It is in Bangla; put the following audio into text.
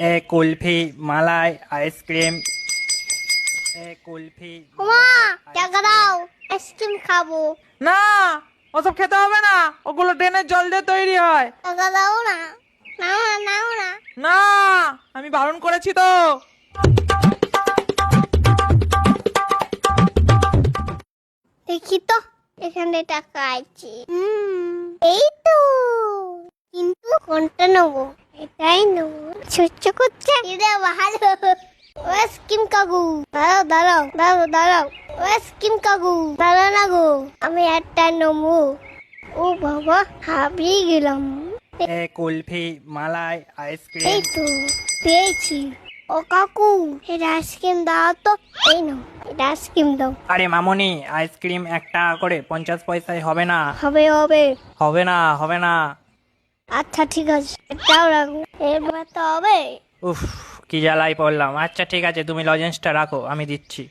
এ কুলফি মালাই আইসক্রিম এ কুলফি মা টাকা দাও আইসক্রিম খাব। না ও ওসব খেতে হবে না ওগুলো ড্রেনের জল দিয়ে তৈরি হয়। টাকা দাও না নাও না নাও না। না আমি বারণ করেছি তো। দেখি তো এখানে টাকা আছে। হুম, এই তো কিন্তু কোনটা নেব? এটাই নেব। ছোট্ট করছে? এটা ভালো। ও স্কিম কাকু। দাঁড়াও দাঁড়াও দাঁড়াও দাঁড়াও। ও স্কিম কাকু দাঁড়াও না গো। আমি একটা নেব ও বাবা হাবিয়ে গেলাম। এ কুলফি মালাই এই আইসক্রিম তো পেয়েছি। ও কাকু এটা আইসক্রিম দাও তো। এই নাও এটা আইসক্রিম দাও। আরে মামনি আইসক্রিম এক টাকা করে পঞ্চাশ পয়সায় হবে না। হবে হবে। হবে না হবে না। আচ্ছা ঠিক আছে। এটাও রাখো। এবার তবে উফ কি জ্বালাই পড়লাম। আচ্ছা ঠিক আছে তুমি লজেন্সটা রাখো আমি দিচ্ছি।